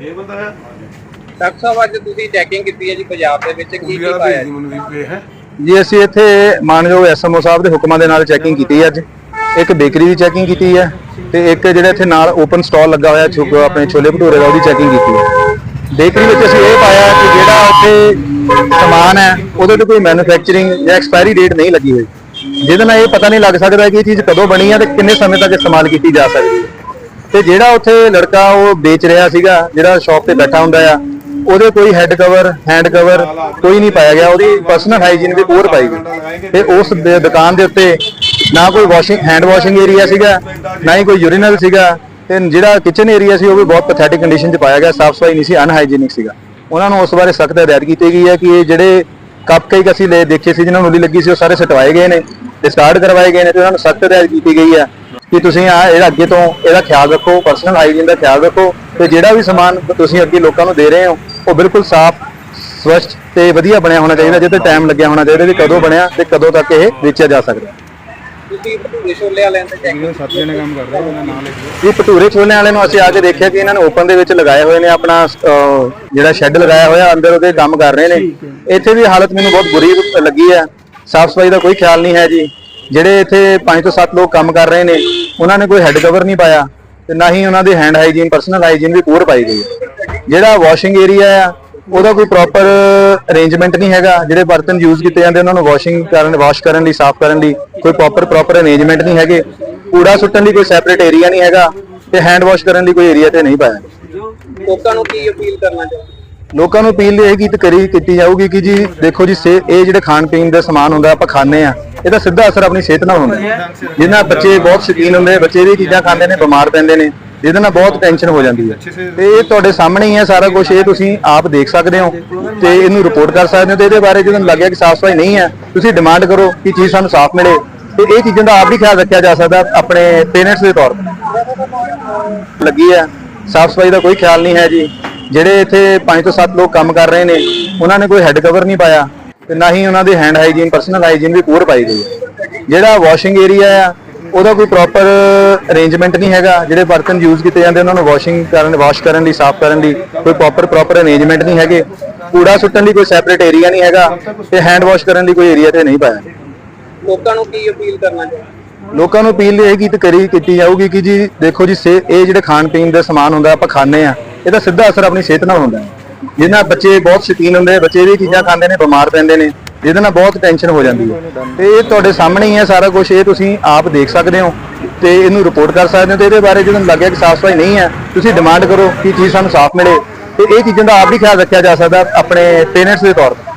ਇਹ ਬੰਦਾ ਹੈ। ਡਾਕਟਰ ਸਾਹਿਬ ਅੱਜ ਤੁਸੀਂ ਚੈਕਿੰਗ ਕੀਤੀ ਹੈ ਜੀ ਪੰਜਾਬ ਦੇ ਵਿੱਚ ਕੀ ਕੁੜੀ ਕੀ ਵਾਲਾ ਪਾਇਆ ਭੇਜ ਦੀ ਮੈਨੂੰ ਵੀ ਇਹ ਹੈ। ਜੀ ਅਸੀਂ ਇੱਥੇ ਮਾਨਯੋਗ ਐਸਐਮਓ ਸਾਹਿਬ ਦੇ ਹੁਕਮਾਂ ਦੇ ਨਾਲ ਚੈਕਿੰਗ ਕੀਤੀ ਹੈ ਅੱਜ। ਇੱਕ ਬੇਕਰੀ ਦੀ ਚੈਕਿੰਗ ਕੀਤੀ ਹੈ ਤੇ ਇੱਕ ਜਿਹੜਾ ਇੱਥੇ ਨਾਲ ਓਪਨ ਸਟਾਲ ਲੱਗਾ ਹੋਇਆ ਛੋ ਆਪਣੇ ਛੋਲੇ ਭਟੂਰੇ ਦਾ ਉਹਦੀ ਚੈਕਿੰਗ ਕੀਤੀ ਹੈ। ਬੇਕਰੀ ਵਿੱਚ ਅਸੀਂ ਇਹ ਪਾਇਆ ਕਿ ਜਿਹੜਾ ਉੱਥੇ ਸਮਾਨ ਹੈ ਉਹਦੇ ਤੇ ਕੋਈ ਮੈਨੂਫੈਕਚਰਿੰਗ ਜਾਂ ਐਕਸਪਾਇਰੀ ਡੇਟ ਨਹੀਂ ਲੱਗੀ ਹੋਈ। ਜਿਹਦੇ ਨਾਲ ਇਹ ਪਤਾ ਨਹੀਂ ਲੱਗ ਸਕਦਾ ਕਿ ਇਹ ਚੀਜ਼ ਕਦੋਂ ਬਣੀ ਹੈ ਤੇ ਕਿੰਨੇ ਸਮੇਂ ਤੱਕ ਇਸਤੇਮਾਲ ਕੀਤੀ ਜਾ ਸਕਦੀ ਹੈ। ਤੇ ਜਿਹੜਾ ਉੱਥੇ ਲੜਕਾ ਉਹ ਵੇਚ ਰਿਹਾ ਸੀਗਾ, ਜਿਹੜਾ ਸ਼ਾਪ ਤੇ ਬੈਠਾ ਹੁੰਦਾ ਆ, ਉਹਦੇ ਕੋਈ ਹੈੱਡ ਕਵਰ ਹੈਂਡ ਕਵਰ ਕੋਈ ਨਹੀਂ ਪਾਇਆ ਗਿਆ। ਉਹਦੀ ਪਰਸਨਲ ਹਾਈਜੀਨ ਦੀ ਪੂਰ ਪਾਈ ਗਈ। ਤੇ ਉਸ ਦੁਕਾਨ ਦੇ ਉੱਤੇ ਨਾ ਕੋਈ ਵਾਸ਼ਿੰਗ ਹੈਂਡ ਵਾਸ਼ਿੰਗ ਏਰੀਆ ਸੀਗਾ, ਨਾ ਹੀ ਕੋਈ ਯੂਰੀਨਲ ਸੀਗਾ। ਤੇ ਜਿਹੜਾ ਕਿਚਨ ਏਰੀਆ ਸੀ, ਉਹ ਵੀ ਬਹੁਤ ਪੈਥੈਟਿਕ ਕੰਡੀਸ਼ਨ 'ਚ ਪਾਇਆ ਗਿਆ। ਸਾਫ਼ ਸਫ਼ਾਈ ਨਹੀਂ ਸੀ ਅਨਹਾਈਜੀਨਿਕ ਸੀਗਾ। ਉਹਨਾਂ ਨੂੰ ਉਸ ਬਾਰੇ ਸਖਤ ਹਦਾਇਤ ਕੀਤੀ ਗਈ ਹੈ ਕਿ ਇਹ ਜਿਹੜੇ ਕੱਪ ਕਈ ਅਸੀਂ ਲੈ ਦੇਖੇ ਸੀ, ਜਿਨ੍ਹਾਂ ਨੂੰ ਉਲੀ ਲੱਗੀ ਸੀ, ਉਹ ਸਾਰੇ ਸਟਵਾਏ ਗਏ ਨੇ ਡਿਸਕਾਰਡ ਕਰਵਾਏ ਗਏ ਨੇ ਤੇ ਉਹਨਾਂ ਨੂੰ ਸਖਤ ਹਦਾਇਤ ਕੀਤੀ ਗਈ ਹੈ। ਕਿ ਤੁਸੀਂ ਆ ਇਹਦਾ ਅੱਗੇ ਤੋਂ ਇਹਦਾ ਖਿਆਲ ਰੱਖੋ ਪਰਸਨਲ ਹਾਈਜੀਨ ਦਾ ਖਿਆਲ ਰੱਖੋ ਤੇ ਜਿਹੜਾ ਵੀ ਸਮਾਨ ਤੁਸੀਂ ਅੱਗੇ ਲੋਕਾਂ ਨੂੰ ਦੇ ਰਹੇ ਹੋ ਉਹ ਬਿਲਕੁਲ ਸਾਫ਼ ਸਵੱਛ ਤੇ ਵਧੀਆ ਬਣਿਆ ਹੋਣਾ ਚਾਹੀਦਾ ਜਿਹਦੇ ਟਾਈਮ ਲੱਗਿਆ ਹੋਣਾ ਚਾਹੀਦਾ ਵੀ ਕਦੋਂ ਬਣਿਆ ਤੇ ਕਦੋਂ ਤੱਕ ਇਹ ਵੇਚਿਆ ਜਾ ਸਕਦਾ। ਤੁਸੀਂ ਭਟੂਰੇ ਛੋਲੇ ਵਾਲਿਆਂ ਤੇ ਚੈਕਿੰਗ ਸੱਤ ਜਣੇ ਕੰਮ ਕਰਦੇ ਉਹਨਾਂ ਨਾਲ ਲਿਖੋ ਇਹ ਭਟੂਰੇ ਛੋਲੇ ਵਾਲੇ ਨੂੰ ਅਸੀਂ ਆ ਕੇ ਦੇਖਿਆ ਕਿ ਇਹਨਾਂ ਨੇ ਓਪਨ ਦੇ ਵਿੱਚ ਲਗਾਏ ਹੋਏ ਨੇ ਆਪਣਾ ਜਿਹੜਾ ਸ਼ੈੱਡ ਲਗਾਇਆ ਹੋਇਆ ਅੰਦਰ ਉਹਦੇ ਕੰਮ ਕਰ ਰਹੇ ਨੇ। ਇੱਥੇ ਵੀ ਹਾਲਤ ਮੈਨੂੰ ਬਹੁਤ ਬੁਰੀ ਲੱਗੀ ਹੈ। ਸਾਫ਼ ਸਫ਼ਾਈ ਦਾ ਕੋਈ ਖਿਆਲ ਨਹੀਂ ਹੈ ਜੀ। ਜਿਹੜੇ ਇੱਥੇ 5 ਤੋਂ 7 ਲੋਕ ਕੰਮ ਕਰ ਰਹੇ ਨੇ ਉਹਨਾਂ ਨੇ ਕੋਈ ਹੈੱਡ ਕਵਰ ਨਹੀਂ ਪਾਇਆ ਤੇ ਨਾ ਹੀ ਉਹਨਾਂ ਦੇ ਹੈਂਡ ਹਾਈਜੀਨ ਪਰਸਨਲ ਹਾਈਜੀਨ ਵੀ ਪੂਰ ਪਾਈ ਗਈ ਹੈ। ਜਿਹੜਾ ਵਾਸ਼ਿੰਗ ਏਰੀਆ ਆ ਉਹਦਾ ਕੋਈ ਪ੍ਰੋਪਰ ਅਰੇਂਜਮੈਂਟ ਨਹੀਂ ਹੈਗਾ। ਜਿਹੜੇ ਬਰਤਨ ਯੂਜ਼ ਕੀਤੇ ਜਾਂਦੇ ਉਹਨਾਂ ਨੂੰ ਵਾਸ਼ਿੰਗ ਕਰਨ ਵਾਸ਼ ਕਰਨ ਲਈ ਸਾਫ਼ ਕਰਨ ਲਈ ਕੋਈ ਪ੍ਰੋਪਰ ਪ੍ਰੋਪਰ ਅਰੇਂਜਮੈਂਟ ਨਹੀਂ ਹੈਗੇ। ਕੂੜਾ ਸੁੱਟਣ ਲਈ ਕੋਈ ਸੈਪਰੇਟ ਏਰੀਆ ਨਹੀਂ ਹੈਗਾ ਤੇ ਹੈਂਡ ਵਾਸ਼ ਕਰਨ ਲਈ ਕੋਈ ਏਰੀਆ ਤੇ ਨਹੀਂ ਪਾਇਆ। ਲੋਕਾਂ ਨੂੰ ਕੀ ਅਪੀਲ ਕਰਨਾ ਚਾਹੁੰਦੇ ਲੋਕਾਂ ਨੂੰ ਅਪੀਲ ਇਹ ਕੀਤੀ ਕਰੀ ਕੀਤੀ ਜਾਊਗੀ ਕਿ ਜੀ ਦੇਖੋ ਜੀ ਇਹ ਜਿਹੜੇ ਖਾਣ ਪੀਣ ਦਾ ਸਮਾਨ ਹੁੰਦਾ ਆਪਾਂ ਖਾਂਦੇ ਆ ਇਹਦਾ ਸਿੱਧਾ ਅਸਰ ਆਪਣੀ ਸਿਹਤ ਨਾਲ ਹੁੰਦਾ। ਜਿਹਨਾਂ ਬੱਚੇ ਬਹੁਤ ਸ਼ੌਕੀਨ ਹੁੰਦੇ ਬੱਚੇ ਵੀ ਚੀਜ਼ਾਂ ਖਾਂਦੇ ਨੇ ਬਿਮਾਰ ਪੈਂਦੇ ਨੇ ਜਿਹਦੇ ਨਾਲ ਬਹੁਤ ਟੈਨਸ਼ਨ ਹੋ ਜਾਂਦੀ ਹੈ। ਤੇ ਇਹ ਤੁਹਾਡੇ ਸਾਹਮਣੇ ਹੀ ਹੈ ਸਾਰਾ ਕੁਝ ਇਹ ਤੁਸੀਂ ਆਪ ਦੇਖ ਸਕਦੇ ਹੋ ਤੇ ਇਹਨੂੰ ਰਿਪੋਰਟ ਕਰ ਸਕਦੇ ਹੋ ਤੇ ਇਹਦੇ ਬਾਰੇ ਜਦੋਂ ਲੱਗਿਆ ਕਿ ਸਾਫ਼ ਸਫ਼ਾਈ ਨਹੀਂ ਹੈ ਤੁਸੀਂ ਡਿਮਾਂਡ ਕਰੋ ਕਿ ਚੀਜ਼ ਸਾਨੂੰ ਸਾਫ਼ ਮਿਲੇ। ਤੇ ਇਹ ਚੀਜ਼ਾਂ ਦਾ ਆਪ ਵੀ ਖਿਆਲ ਰੱਖਿਆ ਜਾ ਸਕਦਾ ਆਪਣੇ ਪੇਰੈਂਟਸ ਦੇ ਤੌਰ ਤੇ। ਲੱਗੀ ਹੈ। ਸਾਫ਼ ਸਫ਼ਾਈ ਦਾ ਕੋਈ ਖਿਆਲ ਨਹੀਂ ਹੈ ਜੀ। ਜਿਹੜੇ ਇੱਥੇ 5 ਤੋਂ 7 ਲੋਕ ਕੰਮ ਕਰ ਰਹੇ ਨੇ ਉਹਨਾਂ ਨੇ ਕੋਈ ਹੈੱਡ ਕਵਰ ਨਹੀਂ ਪਾਇਆ। ਤੇ ਨਾ ਹੀ ਉਹਨਾਂ ਦੇ ਹੈਂਡ ਹਾਈਜੀਨ ਪਰਸਨਲ ਹਾਈਜੀਨ ਵੀ ਪੂਰ ਪਾਈ ਗਈ ਹੈ। ਜਿਹੜਾ ਵਾਸ਼ਿੰਗ ਏਰੀਆ ਆ ਉਹਦਾ ਕੋਈ ਪ੍ਰੋਪਰ ਅਰੇਂਜਮੈਂਟ ਨਹੀਂ ਹੈਗਾ। ਜਿਹੜੇ ਬਰਤਨ ਯੂਜ਼ ਕੀਤੇ ਜਾਂਦੇ ਉਹਨਾਂ ਨੂੰ ਵਾਸ਼ਿੰਗ ਕਰਨ ਵਾਸ਼ ਕਰਨ ਲਈ ਸਾਫ਼ ਕਰਨ ਲਈ ਕੋਈ ਪ੍ਰੋਪਰ ਪ੍ਰੋਪਰ ਅਰੇਂਜਮੈਂਟ ਨਹੀਂ ਹੈਗੇ। ਕੂੜਾ ਸੁੱਟਣ ਲਈ ਕੋਈ ਸੈਪਰੇਟ ਏਰੀਆ ਨਹੀਂ ਹੈਗਾ ਤੇ ਹੈਂਡ ਵਾਸ਼ ਕਰਨ ਲਈ ਕੋਈ ਏਰੀਆ ਤੇ ਨਹੀਂ ਪਾਇਆ। ਲੋਕਾਂ ਨੂੰ ਕੀ ਅਪੀਲ ਕਰਨਾ ਚਾਹੁੰਦੇ? ਲੋਕਾਂ ਨੂੰ ਅਪੀਲ ਇਹ ਕੀਤੀ ਕਰੀ ਕੀਤੀ ਜਾਊਗੀ ਕਿ ਜੀ ਦੇਖੋ ਜੀ ਇਹ ਜਿਹੜੇ ਖਾਣ ਪੀਣ ਦਾ ਸਮਾਨ ਹੁੰਦਾ ਆਪਾਂ ਖਾਂਦੇ ਆ ਇਹਦਾ ਸਿੱਧਾ ਅਸਰ ਆਪਣੀ ਸਿਹਤ ਨਾਲ ਹੁੰਦਾ ਹੈ। ਜਿਹਨਾਂ ਬੱਚੇ ਬਹੁਤ ਸ਼ੌਕੀਨ ਹੁੰਦੇ ਬੱਚੇ ਵੀ ਚੀਜ਼ਾਂ ਖਾਂਦੇ ਨੇ ਬਿਮਾਰ ਪੈਂਦੇ ਨੇ ਜਿਹਦੇ ਨਾਲ ਬਹੁਤ ਟੈਨਸ਼ਨ ਹੋ ਜਾਂਦੀ ਹੈ। ਤੇ ਇਹ ਤੁਹਾਡੇ ਸਾਹਮਣੇ ਹੀ ਹੈ ਸਾਰਾ ਕੁਝ ਇਹ ਤੁਸੀਂ ਆਪ ਦੇਖ ਸਕਦੇ ਹੋ ਤੇ ਇਹਨੂੰ ਰਿਪੋਰਟ ਕਰ ਸਕਦੇ ਹੋ ਤੇ ਇਹਦੇ ਬਾਰੇ ਜਦੋਂ ਲੱਗਿਆ ਕਿ ਸਾਫ਼ ਸਫ਼ਾਈ ਨਹੀਂ ਹੈ ਤੁਸੀਂ ਡਿਮਾਂਡ ਕਰੋ ਕਿ ਚੀਜ਼ ਸਾਨੂੰ ਸਾਫ਼ ਮਿਲੇ। ਤੇ ਇਹ ਚੀਜ਼ਾਂ ਦਾ ਆਪ ਵੀ ਖਿਆਲ ਰੱਖਿਆ ਜਾ ਸਕਦਾ ਆਪਣੇ ਪੇਰੈਂਟਸ ਦੇ ਤੌਰ ਤੇ।